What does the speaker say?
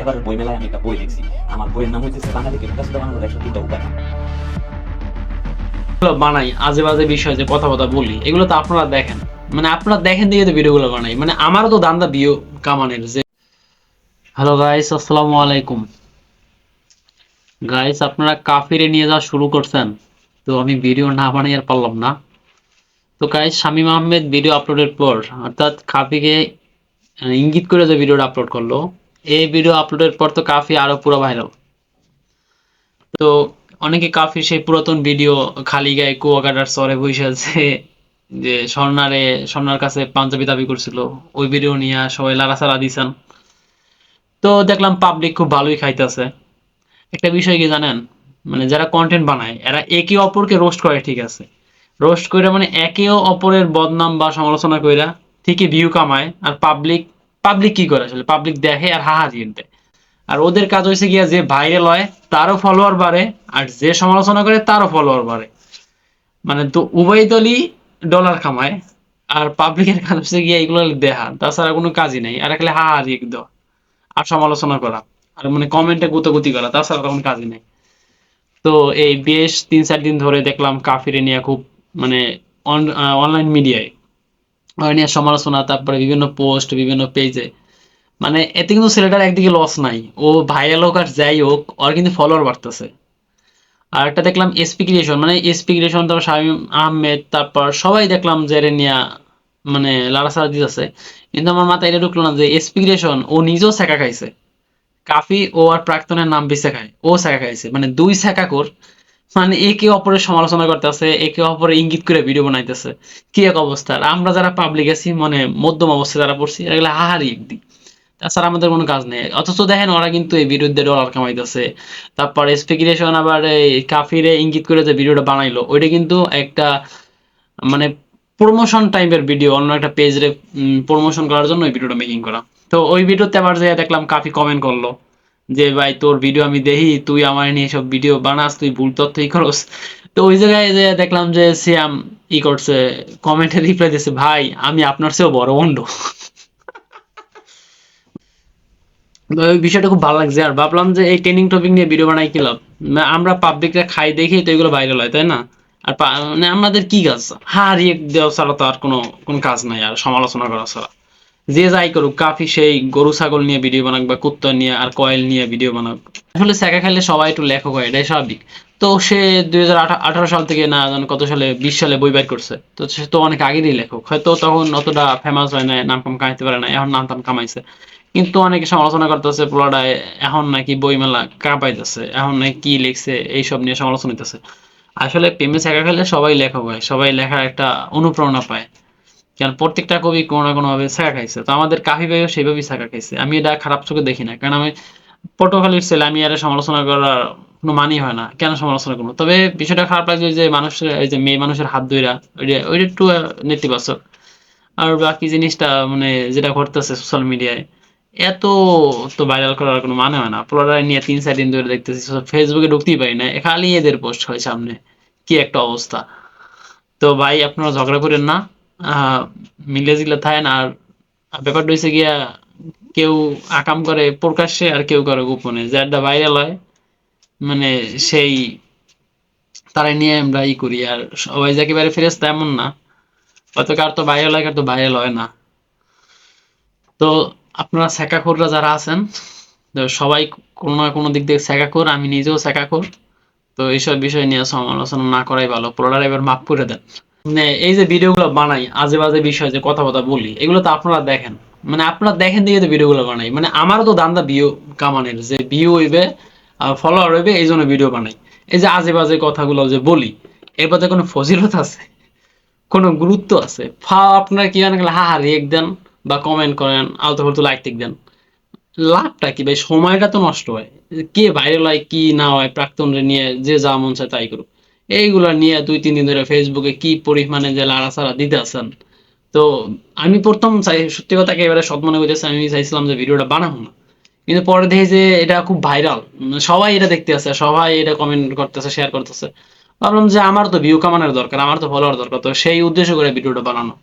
এবার বই মেলায় আমি একটা বই লিখছি। আমার বইয়ের নাম হচ্ছে বাঙালিকে বিকাশিত বানানোর একশো তিনটা উপায়। বানাই আজে বাজে বিষয় যে কথা কথা বলি এগুলো তো আপনারা দেখেন। মানে আপনারা দেখেন দিয়ে তো ভিডিওগুলো বানাই। মানে আমারও তো দান্দা বিয়ে কামানের যে হ্যালো গাইস আসসালামু আলাইকুম। গাইস আপনারা কাফিরে নিয়ে যাওয়া শুরু করছেন। তো আমি ভিডিও না বানিয়ে আর পারলাম না। তো গাইস শামীম আহমেদ ভিডিও আপলোডের পর অর্থাৎ কাফিকে ইঙ্গিত করে যে ভিডিওটা আপলোড করল। এই ভিডিও আপলোডের পর তো কাফি আরও পুরো ভাইরাল তো অনেকে কাফি সেই পুরাতন ভিডিও খালি গায়ে কুয়াকাটার সরে বসে আছে, যে স্বর্ণারে, স্বর্ণার কাছে পাঞ্জাবি দাবি করছিল। ওই ভিডিও নিয়ে সবাই লাড়াচাড়া দিছেন। তো দেখলাম পাবলিক খুব ভালোই খাইতেছে। একটা বিষয় কি জানেন? মানে যারা কন্টেন্ট বানায়, এরা একে অপরকে রোস্ট করে, ঠিক আছে। রোস্ট করে মানে একে অপরের বদনাম বা সমালোচনা কইরা ঠিকই ভিউ কামায়, আর পাবলিক পাবলিক কি করে আসলে? পাবলিক দেখে আর হাহাজি দেয় আর ওদের কাজ হয়েছে গিয়া যে ভাইরাল হয়, তারও ফলোয়ার বাড়ে, আর যে সমালোচনা করে, তারও ফলোয়ার বাড়ে। মানে তো উভয় দলই ডলার কামায়, আর পাবলিকের কাজ হচ্ছে গিয়ে এগুলো দেখা। তাছাড়া কোনো কাজই নাই, আর একলে হা হারি দেওয়া, আর সমালোচনা করা, আর মানে কমেন্টে গুতগুতি করা, তাছাড়া কোনো কাজই নাই। তো এই বেশ তিন চার দিন ধরে দেখলাম কাফিরে নিয়ে খুব মানে অনলাইন মিডিয়ায় নিয়ে সমালোচনা, তারপরে বিভিন্ন পোস্ট বিভিন্ন পেজে মানে এতে কিন্তু ছেলেটার একদিকে লস নাই। ও ভাইরাল হোক আর যাই হোক, ওর কিন্তু ফলোয়ার বাড়তেছে। আর একটা দেখলাম এসপি ক্রিয়েশন মানে এসপি ক্রিয়েশন তারপর শামীম আহমেদ, তারপর সবাই দেখলাম যে এর নিয়ে মানে লাড়াছাড়া দিতেছে। কিন্তু আমার মাথায় এটা ঢুকলো না যে এসপি ক্রিয়েশন ও নিজেও ছেঁকা খাইছে। কাফি, ও আর প্রাক্তনের নাম বেছে খায়। ও ছেঁকা খাইছে। মানে দুই ছেঁকা কর মানে একে অপরের সমালোচনা করতেছে, একে অপরে ইঙ্গিত করে ভিডিও বানাইতেছে। কি এক অবস্থা। আর আমরা যারা পাবলিক আছি মানে মধ্যম অবস্থায় যারা পড়ছি এগুলো হাহারি একদিক। তাছাড়া আমাদের কোনো কাজ নেই। অথচ দেখেন ওরা কিন্তু এই বিরুদ্ধে ডলার কামাইতেছে। তারপর স্পেকুলেশন আবার এই কাফিরে ইঙ্গিত করে যে ভিডিওটা বানাইলো, ওইটা কিন্তু একটা মানে প্রমোশন টাইপের ভিডিও অন্য একটা পেজে প্রমোশন করার জন্য ওই ভিডিওটা মেকিং করা। তো ওই ভিডিওতে আবার যে দেখলাম কাফি কমেন্ট করল। যে, ভাই, তোর ভিডিও আমি দেখি, তুই আমার নিয়ে সব ভিডিও বানাস, তুই ভুল তথ্য ই করস। তো ওই জায়গায় যে দেখলাম যে সিয়াম ই করছে কমেন্টে রিপ্লাই দিয়েছে ভাই, আমি আপনার চেয়েও বড় তো ওই বিষয়টা খুব ভালো লাগছে। আর ভাবলাম যে, এই ট্রেনিং টপিক নিয়ে ভিডিও বানাই, কি লাভ? মানে আমরা পাবলিকরা খাই দেখেই তো এগুলো ভাইরাল হয়, তাই না? আর মানে আমাদের কি কাজ? হারিয়ে দেওয়া ছাড়া তো আর কোনো কোনো কাজ নাই, আর সমালোচনা করা ছাড়া। যে যাই করুক, কাফি সেই গরু, ছাগল নিয়ে ভিডিও বানাক বা কুত্তা নিয়ে আর কয়েল নিয়ে ভিডিও বানাক। আসলে স্যাকা খাইলে সবাই একটু লেখক হয়, এটাই স্বাভাবিক। তো সে দুই হাজার আঠারো সাল থেকে না জানো কত সালে, বিশ সালে বই বের করছে। তো সে তো অনেক আগেরই লেখক, হয়তো তখন অতটা ফেমাস হয় না নাম কাম কামাইতে পারে না এখন নাম টাম কামাইছে। কিন্তু অনেকে সমালোচনা করতেছে পোলাডায় এখন নাকি বইমেলা কাঁপাইতেছে, এখন নাকি কি লিখছে, এইসব নিয়ে সমালোচনা হইতেছে। আসলে প্রেমে ছেঁকা খেলে সবাই লেখক হয়, সবাই লেখার একটা অনুপ্রেরণা পায়। কারণ প্রত্যেকটা কবি কোনো না কোনো ভাবে খাইছে। তো আমাদের কাফি ভাইও সেইভাবেই ছেঁকা খাইছে। আমি এটা খারাপ চোখে দেখি না, কারণ আমি পটুয়াখালীর ছেলে, আমি আর সমালোচনা করার কোনো মানি হয় না। কেন সমালোচনা করব? তবে বিষয়টা খারাপ লাগছে যে মানুষের এই যে মেয়ে মানুষের হাত ধইরা, ওইটা ওইটা একটু নেতিবাচক। আর বাকি জিনিসটা মানে যেটা ঘটতেছে সোশ্যাল মিডিয়ায় এত তো ভাইরাল করার কোনো মানে হয় না। পুরোটাই নিয়ে তিন, চার দিন ধরে দেখতেছি ফেসবুকে ঢুকতেই পারি না। খালি এদের পোস্ট হয় সামনে। কি একটা অবস্থা। তো ভাই, আপনারা ঝগড়া করেন না। মিলে জিলে থাকেন আর ব্যাপারটা হয়েছে গিয়া, কেউ আকাম করে প্রকাশ্যে আর কেউ করে গোপনে। যারটা ভাইরাল হয় মানে সেই তারাই নিয়ে আমরা ই করি। আর সবাই যে একেবারে ফেরেস্তা এমন না। হয়তো কার তো ভাইরাল হয়, কার তো ভাইরাল হয় না। তো আপনারা সেকাখোররা যারা আছেন সবাই কোনো না কোনো দিক থেকে সেকাখোর আমি নিজেও সেকাখোর তো এইসব বিষয় নিয়ে সমালোচনা না করাই ভালো। পুরোটা এবার মাফ করে দেন। এই যে ভিডিওগুলো বানাই আজে বাজে বিষয় যে কথা কথা বলি, এগুলো তো আপনারা দেখেন। মানে আপনারা দেখেন দিয়ে তো ভিডিওগুলো বানাই। মানে আমারও তো দান্দা ভিউ কামানের, যে ভিউ হইবে ফলোয়ার হইবে, এই জন্য ভিডিও বানাই। এই যে আজে বাজে কথাগুলো যে বলি, এর মধ্যে কোনো ফজিলত আছে? কোনো গুরুত্ব আছে? ফা, আপনারা কি জানেন হা হা রেক দেন বা কমেন্ট করেন, আলতু ফালতু লাইক টিক দেন। লাভটা কি ভাই? সময়টা তো নষ্ট হয়। কে ভাইরাল হয়, কি না হয়, প্রাক্তনরে নিয়ে যে যা মন চায় তাই করুক। এইগুলো নিয়ে দুই, তিন দিন ধরে ফেসবুকে কি পরিমাণে যে লাড়াছাড়া দিতে আছেন। তো আমি প্রথম চাই, সত্যি কথা একেবারে সৎ মনে করতেছে আমি চাইছিলাম যে ভিডিওটা বানাবো না। কিন্তু পরে দেখি যে এটা খুব ভাইরাল। সবাই এটা দেখতে আছে, সবাই এটা কমেন্ট করতেছে শেয়ার করতেছে। ভাবলাম যে আমার তো ভিউ কামানোর দরকার, আমার তো ফলোয়ার দরকার, তো সেই উদ্দেশ্য করে ভিডিওটা বানানো।